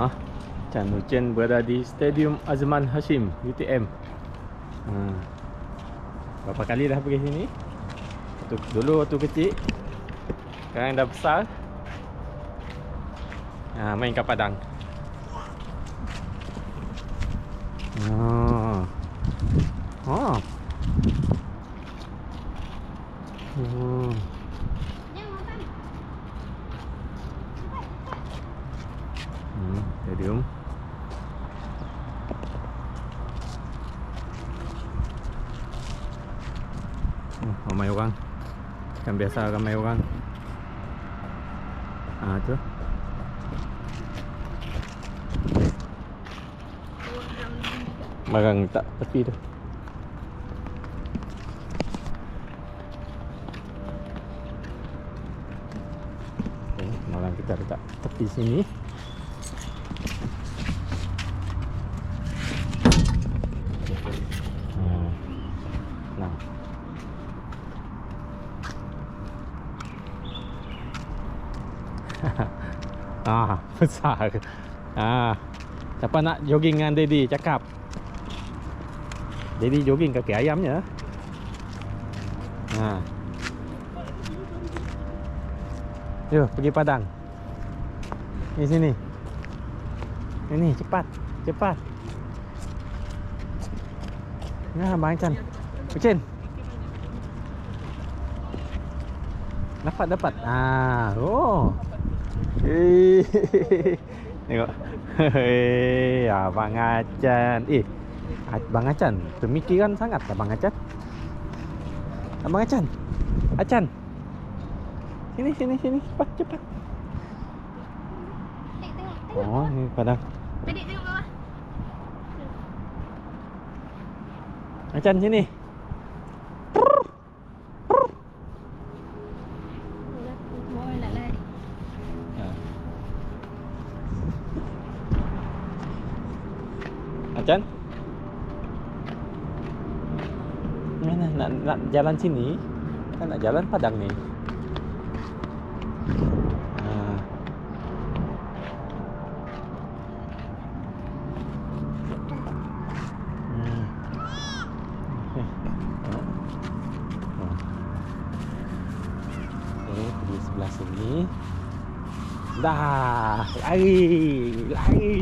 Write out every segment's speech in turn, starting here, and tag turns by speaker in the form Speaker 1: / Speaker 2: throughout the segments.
Speaker 1: Ha. Chan Nuchen berada di Stadium Azman Hashim UTM. Ha. Berapa kali dah pergi sini? Waktu, dulu waktu kecil. Sekarang dah besar. Ha, main kat padang. Ha. Ha. Hmm. Hmm, stadium. Oh, ramai orang. Kan biasa ramai orang. Ah tu. Barang tak tepi tu. Okay, malam kita letak tepi sini. Hmm. Nah. ah, besar. Ah. Siapa nak jogging dengan Daddy cakap. Daddy jogging kaki ayamnya. Ha. Yuk, pergi padang. Ni sini. Ini cepat. Cepat. Nah, Abang Chan. Ucin. Dapat, dapat. Ah, oh. Eh. Tengok. Hei, Abang Acan. Eh, Abang Acan, pemikiran sangat Abang Acan. Abang Acan. Acan. Sini, sini, sini. Cepat, cepat.
Speaker 2: Adik tengok, tengok.
Speaker 1: Oh, ni padang.
Speaker 2: Adik tengok bawah.
Speaker 1: Acan sini. Acan. Mana nak nak jalan sini? Kan nak jalan padang ni. Ah. Pergi sebelah sini. Dah, lari, lari.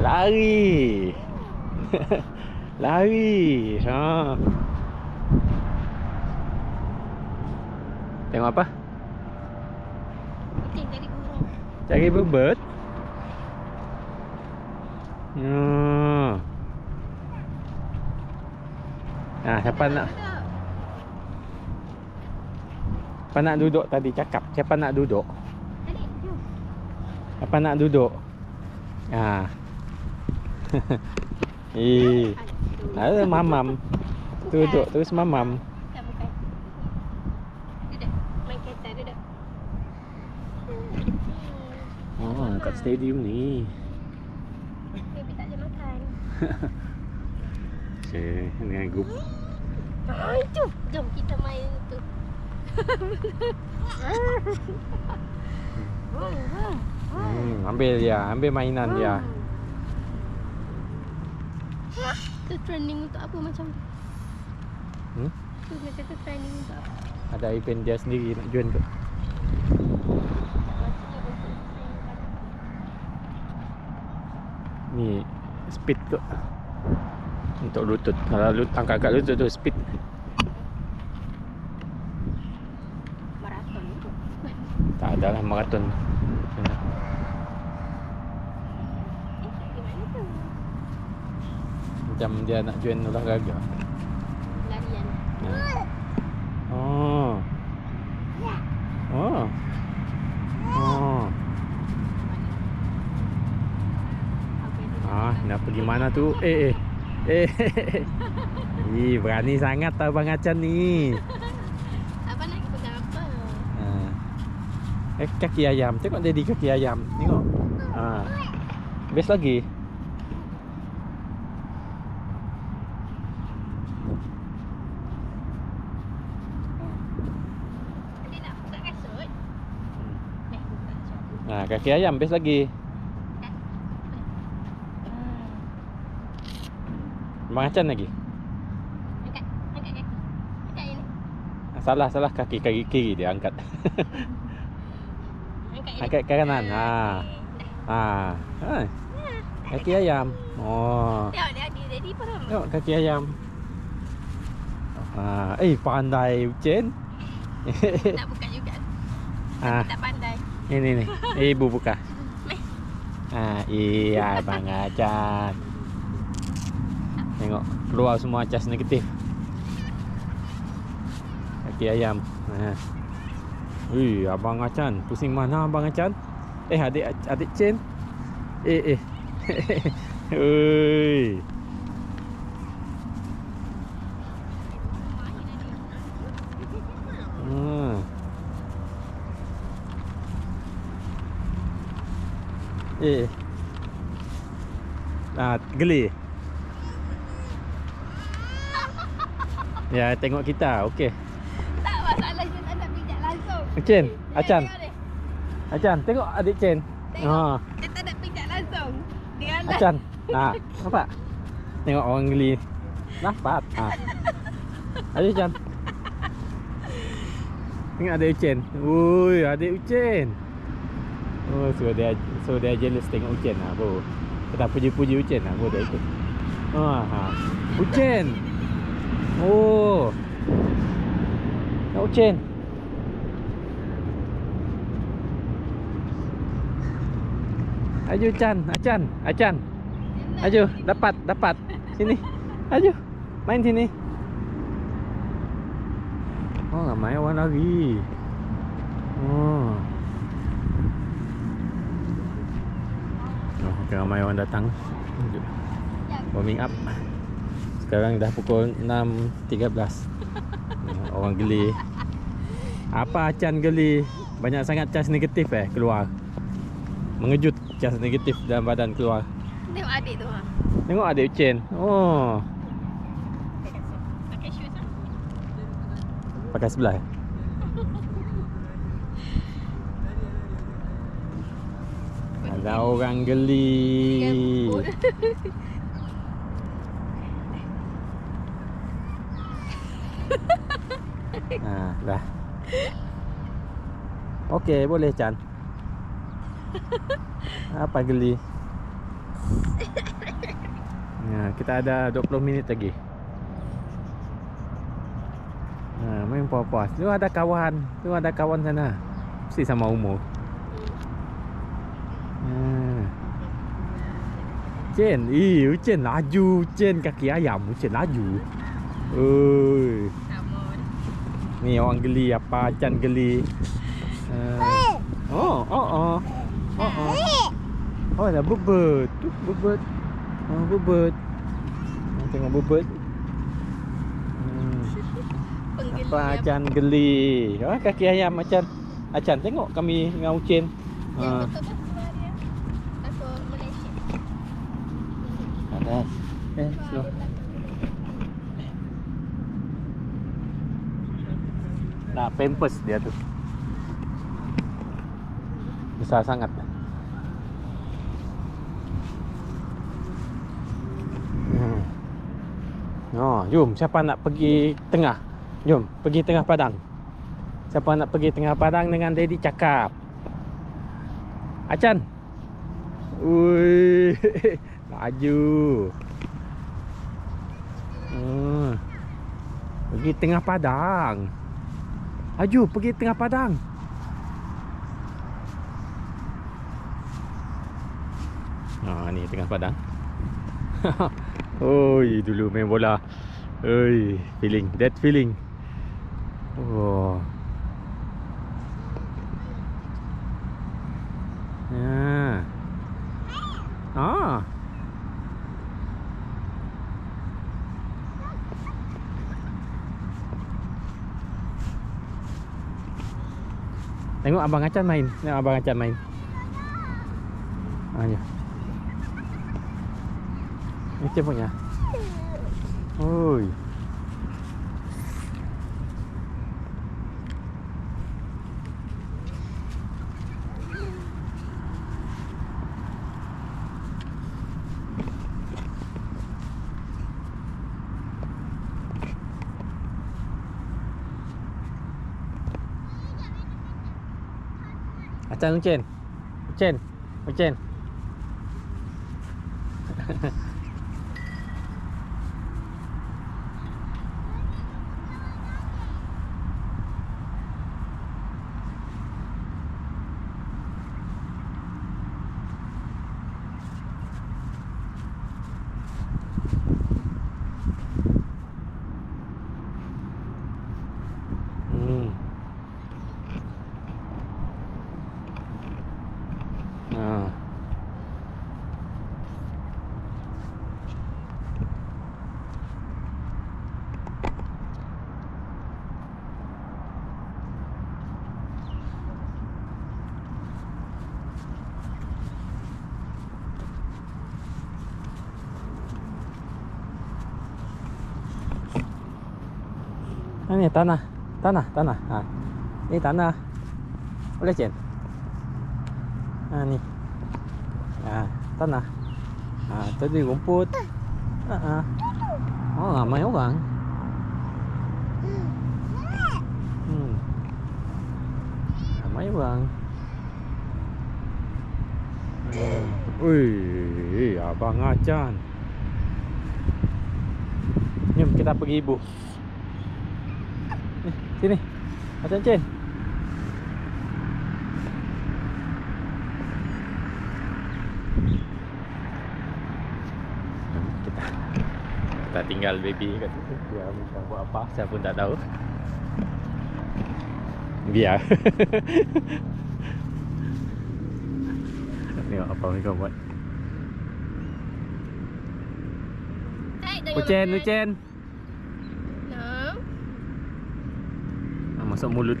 Speaker 1: Lari. Lari. Ha. Tengok apa?
Speaker 2: Kucing tadi burung.
Speaker 1: Cari bebet. Hmm. Nah, siapa nak siapa nak duduk tadi cakap? Siapa nak duduk? Siapa nak duduk? Ha. eh, ada mamam. Duduk terus mamam.
Speaker 2: Tak bukan. Duduk. Main kereta, duduk.
Speaker 1: Oh, kat stadium ni.
Speaker 2: Baby tak boleh makan.
Speaker 1: Cik, dengan grup.
Speaker 2: Ah, itu. Jom kita main tu.
Speaker 1: Hmm, ambil dia, ambil mainan dia.
Speaker 2: Tu training untuk apa macam tu?
Speaker 1: Hmm?
Speaker 2: Tu dia kata training untuk apa?
Speaker 1: Ada event dia sendiri nak join tu. Ni speed tu. Untuk lutut. Kalau lut angkat kat lutut tu speed.
Speaker 2: maraton tu.
Speaker 1: Tak ada lah maraton. Kena.
Speaker 2: Eh, gimana tu?
Speaker 1: Macam dia nak join olahraga.
Speaker 2: Larian.
Speaker 1: Oh. Oh. Oh.
Speaker 2: Dia
Speaker 1: Ah, nak pergi mana tu? Eh, eh. Eh. Ih, berani sangat abang Acan ni.
Speaker 2: Apa nak kita pegang apa?
Speaker 1: Ha. Eh, kaki ayam. Tengok daddy kaki ayam. Tengok. Ha. Best lagi. kaki ayam habis lagi. Hmm. Memang acan lagi?
Speaker 2: Ah,
Speaker 1: salah, salah. Kaki kaki kiri dia angkat.
Speaker 2: Angkat
Speaker 1: ke kanan. Ha. Ha. Kaki ayam. Oh.
Speaker 2: Tengok
Speaker 1: kaki ayam. Ha. Eh pandai Chen
Speaker 2: Nak buka juga.
Speaker 1: Tapi ha.
Speaker 2: tak pandai.
Speaker 1: Ini ni. Eh, ibu buka. Ha, iya Abang Acan. Tengok keluar semua cas negatif. Kaki ayam. Ha. Ui, Abang Acan. Pusing mana Abang Acan? Eh, adik adik Chen. Eh, eh. Ui. Hmm. Eh. Ah, geli. Ya, tengok kita. Okey.
Speaker 2: Tak masalah dia tak nak pijak langsung.
Speaker 1: Chen,
Speaker 2: Dia
Speaker 1: Acan.
Speaker 2: tengok
Speaker 1: adik Chen.
Speaker 2: Tengok.
Speaker 1: Ha,
Speaker 2: Dia tak nak pijak langsung. Dia lah.
Speaker 1: Acan. Ha, nampak? Tengok orang geli. Dapat. Ha. Adik Chan. Tengok adik Ucen. Ui, adik Ucen. Oh, so dia so dia jealous tengok Ucen lah, bro. Kita puji-puji Ucen lah, bro dia ikut. Ha, ha. Ucen. Oh. Tengok Ucen. Aju Chan, Acan, Acan. Aju, dapat, dapat. Sini. Aju. Main sini. Oh, ramai orang lagi. Oh. Oh, okay, ramai orang datang. Warming up. Sekarang dah pukul 6.13. Oh, orang geli. Apa Acan geli? Banyak sangat cas negatif eh keluar. Mengejut cas negatif dalam badan keluar.
Speaker 2: Tengok adik tu ha.
Speaker 1: Tengok adik Ucen. Oh,
Speaker 2: Pakai shoes
Speaker 1: pakai sebelah. eh? Ada orang geli. Ha, dah. Okey, boleh Chan. Apa geli? Ya, kita ada 20 minit lagi. Ha, main puas-puas. Tu ada kawan. Tu ada kawan sana. Mesti sama umur. Chen, ih, Chen laju, Chen kaki ayam, Chen laju. Oi.
Speaker 2: Sama.
Speaker 1: Ni orang geli apa Chan geli. Uh, oh, oh, oh. Oh, oh. Oh, ada bebet. Tu bebet. Oh, bebet. Oh, tengok bebet. Hmm.
Speaker 2: Penggeli
Speaker 1: Apa Acan geli. Oh, kaki ayam Acan. Acan tengok kami dengan Ucin.
Speaker 2: Yang
Speaker 1: Ha.
Speaker 2: betul kan
Speaker 1: Ada. Eh, slow. Nak pampers dia tu. Besar sangat. Hmm. Oh, jom siapa nak pergi tengah? Jom pergi tengah padang. Siapa nak pergi tengah padang dengan Daddy cakap. Acan. Ui. Laju. Hmm. Pergi tengah padang. Aju pergi tengah padang. Ha ni tengah padang. Oi, dulu main bola. Oi, feeling, that feeling. Oh. Ya. Ah. Tengok abang Acan main. Tengok abang Acan main. Ah, ya. Macam punya. Oi. Acan Ucin. Ucin. Ucin. Hmm. Ah. Ah, ni tanah. Tanah, tanah. Ha. Ni tanah. Boleh Cen? Ha ni. Ha, tanah. Ha, tadi rumput. Ha ah. Oh, ramai orang. Hmm. Ramai orang. Hmm. Ui, abang Acan. Jom kita pergi ibu. Ni, sini. Acan Cen. kita kita tinggal baby kat situ dia macam buat apa saya pun tak tahu biar tengok apa mereka buat Ucen
Speaker 2: makan.
Speaker 1: Ucen ah, masuk mulut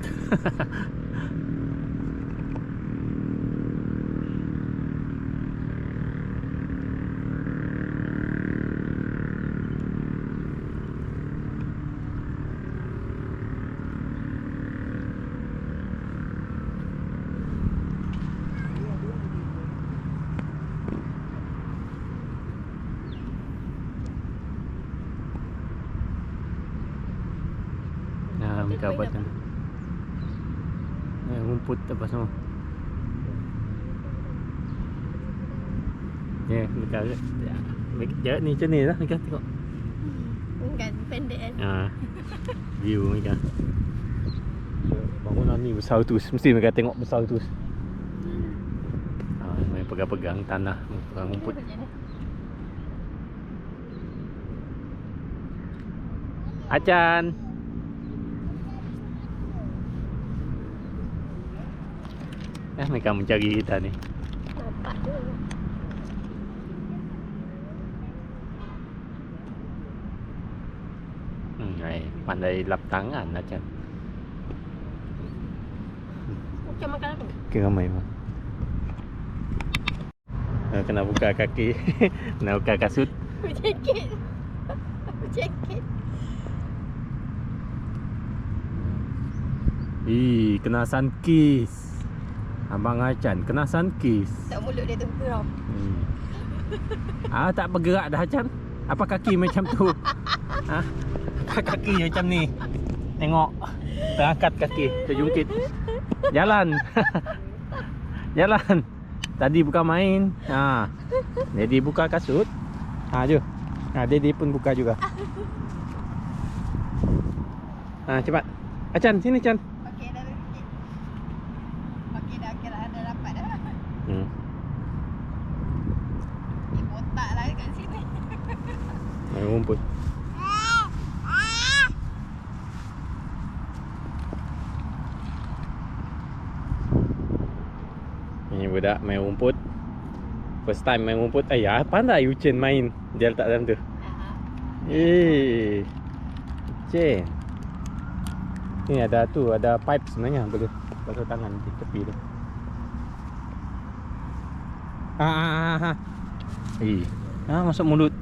Speaker 1: Nah, rumput apa semua. Ya, mereka ya, mereka jarak ni macam ni lah mereka tengok.
Speaker 2: Kan pendek kan.
Speaker 1: ha, View mereka Bangunan ni besar tu Mesti mereka tengok besar tu ha, Mereka pegang-pegang tanah Pegang rumput.
Speaker 2: Macam ni.
Speaker 1: Acan Eh, mereka mencari kita ni
Speaker 2: Nampak tu.
Speaker 1: hmm, ay, Pandai lap tangan Acan
Speaker 2: Macam makan apa?
Speaker 1: Ke ramai mah Ah, Kena buka kaki Kena buka kasut
Speaker 2: Berjakit. Berjakit.
Speaker 1: Ih, kena sun kiss Abang Acan kena sun kiss
Speaker 2: Tak mulut dia tu geram.
Speaker 1: hmm. Ah tak bergerak dah Acan? Apa kaki macam tu? Ha? Apa kaki macam ni? Tengok Terangkat kaki Terjungkit. Jalan. Jalan. Tadi bukan main. Ha. Daddy buka kasut. Ha jom. Ha, Daddy pun buka juga. Ha cepat. Acan sini Acan
Speaker 2: Okey dah sikit. Okey dah kira ada dapat dah.
Speaker 1: hmm.
Speaker 2: Ni botak lah kat sini.
Speaker 1: Main rumput. Ni budak main rumput. First time main rumput. Ayah pandai Ucen main. Dia letak dalam tu.
Speaker 2: Ah,
Speaker 1: Eh Ni ada tu Ada pipe sebenarnya Boleh basuh tangan di tepi tu. Ah, ah, ah, ah. Eh, ah, masuk mulut.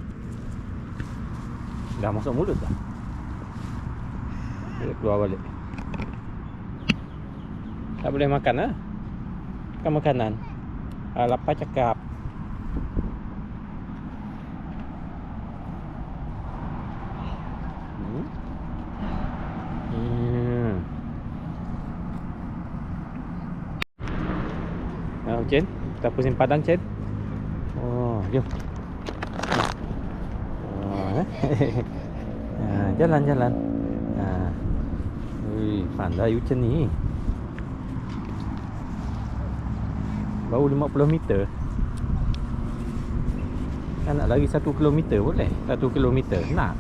Speaker 1: Dah masuk mulut dah. Dia keluar balik. Tak boleh makan ah. Kan makanan. Ah, lapar cakap. Hmm. Hmm. Cen. Kita pusing padang Cen. Oh, jom. Eh. ha, jalan jalan. Ha. Ui, pandai Ucen ni. Baru 50 meter. Kan nak lari 1 kilometer boleh? 1 kilometer nak.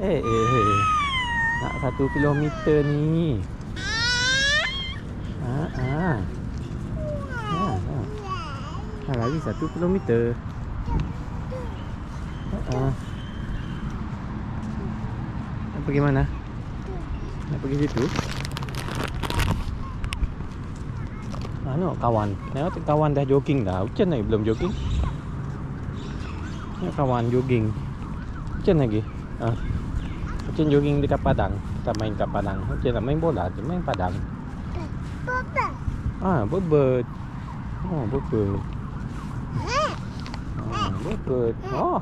Speaker 1: Eh, eh, eh. Nak 1 kilometer ni. Ha, ha. Ha, ha. Nak lari 1 kilometer. Ha, ha. Nak pergi mana? Nak pergi situ? Ano, kawan. Tengok kawan dah jogging dah. Hujan lagi belum jogging. Tengok kawan jogging. Hujan lagi. Ha. Hujan jogging dekat padang. Kita main kat padang. Hujan nak main bola, dia main padang. Ah, berbird. Oh, berbird. Ah, berbird. Oh.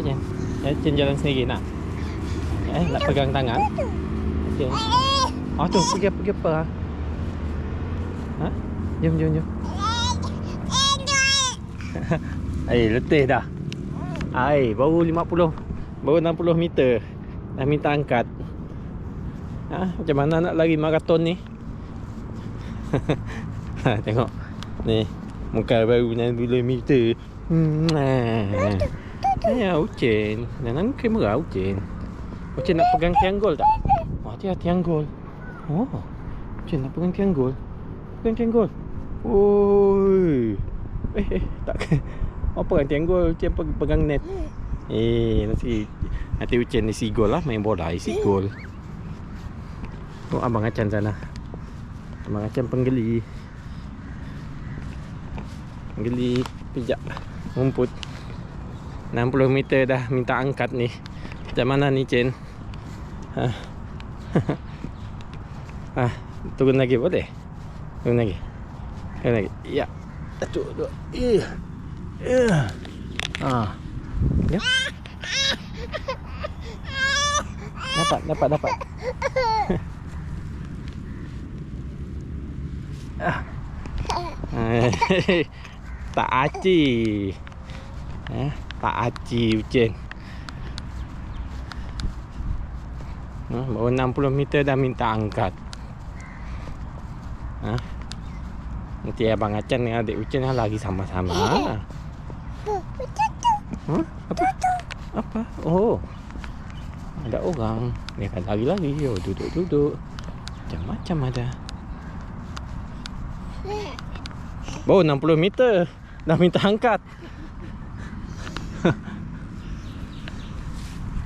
Speaker 1: Apa Jen? Eh, Jen jalan sendiri nak? Eh, nak pegang tangan? Okey. Oh tu, pergi pergi apa? Ha? ha? Jom, jom, jom. Eh, letih dah. Ai, baru 50. Baru 60 meter. Dah minta angkat. Ha, macam mana nak lari maraton ni? ha, tengok. Ni, muka baru 60 meter. Hmm. Ya, Ucin. Jangan kamera Ucin. Ucin nak pegang tiang gol tak? Oh, dia tiang gol. Oh. Ucin nak pegang tiang gol. Pegang tiang gol. Oi. Eh, eh, tak. Oh, pegang tiang gol. Ucin pe- pegang net. Eh, nanti nanti Ucin isi gol lah main bola isi gol. Oh, abang Acan sana. Abang Acan penggeli. Penggeli pijak rumput. 60 meter dah minta angkat ni. Macam mana ni Cen? Ha. ha, turun lagi boleh? Turun lagi. Turun lagi. Ya. Satu, dua. Ya. Ya. Ha. Ya. Dapat, dapat, dapat. ah. Eh, tak aci. Eh, tak aci Ucin. Ha, baru 60 meter dah minta angkat. Ha? Nanti abang Acan dengan adik Ucin dah lagi sama-sama. Ha? Apa? Apa? Oh. Ada orang. Dia akan lari-lari. Oh, duduk-duduk. Macam-macam ada. Baru 60 meter. Dah minta angkat.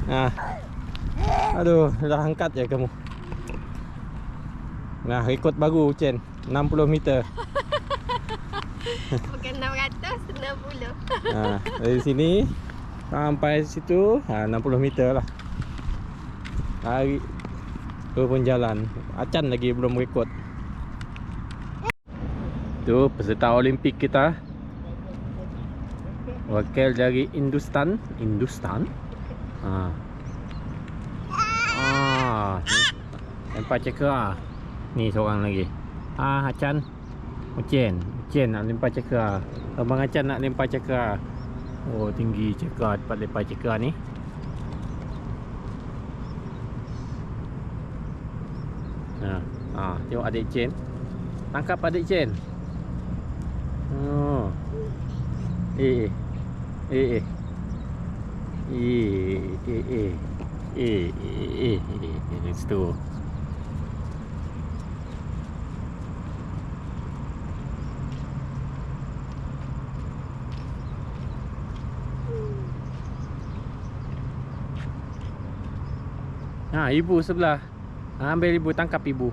Speaker 1: Nah. Aduh, dah angkat ya kamu. Nah, rekod baru Ucen. 60 meter.
Speaker 2: Bukan 600, 60.
Speaker 1: Ha, dari sini sampai situ, ha, 60 meter lah. Lari tu pun jalan. Acan lagi belum rekod. Tu peserta Olimpik kita. Wakil dari Hindustan, Hindustan. Ha. Ah, ni. lempar cekera. Ni seorang lagi. Ah, Acan. Ucen, Ucen nak lempar cekera. Abang Acan nak lempar cekera. Oh, tinggi cekera tempat lempar cekera ni. Ha, ha, tengok adik Cen. Tangkap adik Cen. Oh. Eh, eh. Eh, eh. Eh, eh, eh. Eh, eh, eh, eh. Eh, situ. Ha, ibu sebelah. Ha, ambil ibu, tangkap ibu.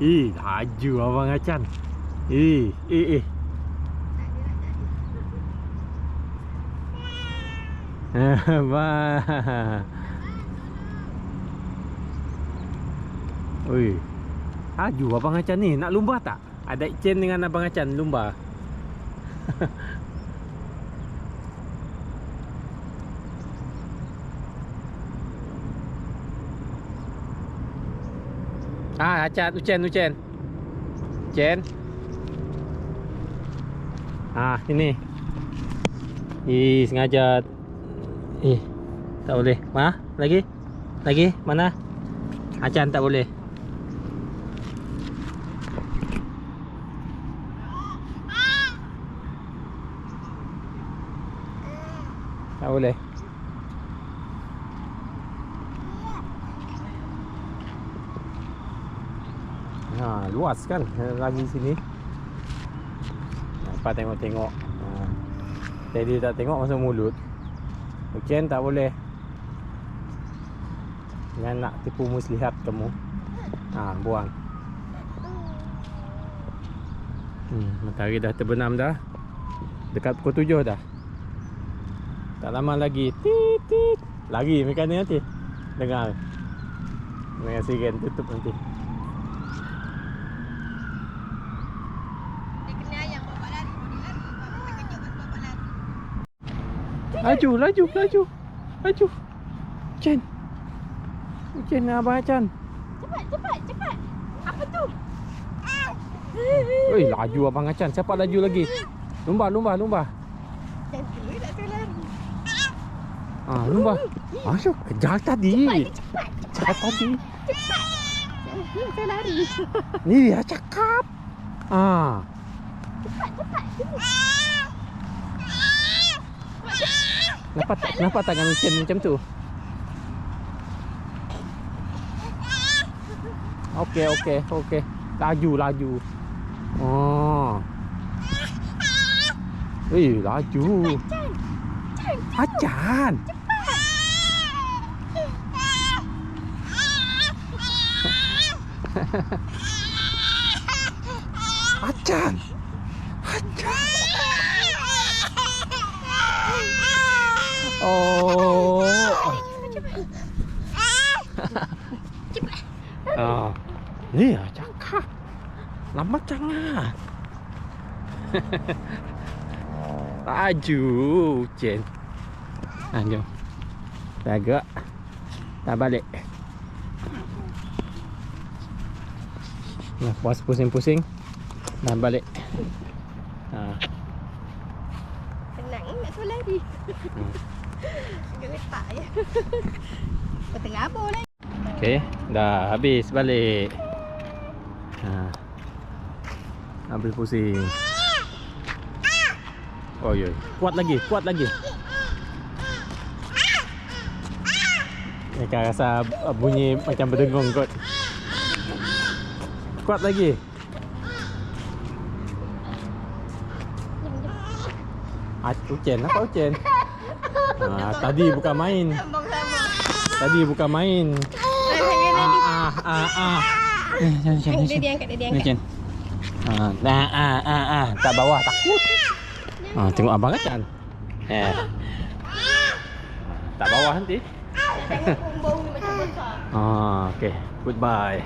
Speaker 1: Eh, laju abang Acan. Eh, eh, eh. Abang. Oi. Laju abang Acan ni. Nak lumba tak? Ada chain dengan abang Acan lumba. Ah, Acan, Ucen, Ucen. Ucen. Ah, ini. Ih, sengaja. Eh, tak boleh. Mana? Lagi? Lagi? Mana? Acan tak boleh. Tak boleh. Ha, luas kan lagi sini. Nampak tengok-tengok. Ha. Jadi tak tengok masuk mulut. Ujian tak boleh. Jangan nak tipu muslihat kamu. Ha, buang. Hmm, matahari dah terbenam dah. Dekat pukul 7 dah. Tak lama lagi. Tit tit. Lagi mereka ni nanti. Dengar. Dengan siren tutup nanti.
Speaker 2: Dia kena ayam bapak lari, dia lari. Bapak terkejut pas bapak lari.
Speaker 1: Laju, laju, laju. Laju. Chen. Chen abang Chan.
Speaker 2: Cepat, cepat, cepat. Apa tu?
Speaker 1: Oi, laju abang Acan. Siapa laju lagi? Lumba, lumba, lumba.
Speaker 2: Lari.
Speaker 1: Ah, lumba. Masuk kejar tadi.
Speaker 2: Cepat,
Speaker 1: Cepat tadi.
Speaker 2: cepat. Saya, lari.
Speaker 1: Ni dia cakap. Ah.
Speaker 2: Cepat, cepat. Tunggu.
Speaker 1: Kenapa tak kenapa tangan Ucen macam tu? Okey, okey, okey. Laju, laju. Oh. Eh, laju.
Speaker 2: Jan. Jan,
Speaker 1: Acan. Acan. Acan. Oh. Ah. Ni lah cakap. Lama jangan. Laju Chen. Ha, jom. Dah gerak. Dah balik. Nah, puas pusing-pusing. Dah balik. Ha.
Speaker 2: Senang nak saya lari.
Speaker 1: Hmm.
Speaker 2: Agak letak je. Terabur lah.
Speaker 1: Okey, dah habis balik. Ha. Ambil pusing. Oh ya, kuat lagi, kuat lagi. Ni kan rasa bunyi macam berdengung kot. Kuat lagi. Ah, Ucen, apa Ucen? Ah, tadi bukan main. Tadi bukan main. Ah ah ah ah. Eh, jangan jangan.
Speaker 2: Dia dia angkat, dia dia angkat.
Speaker 1: Jen. Ah, nah, ah, ah, ah, tak bawah takut. Ah, tengok abang kan. Eh. Tak bawah nanti.
Speaker 2: Tengok bau ni macam besar.
Speaker 1: Ah, okay. Goodbye.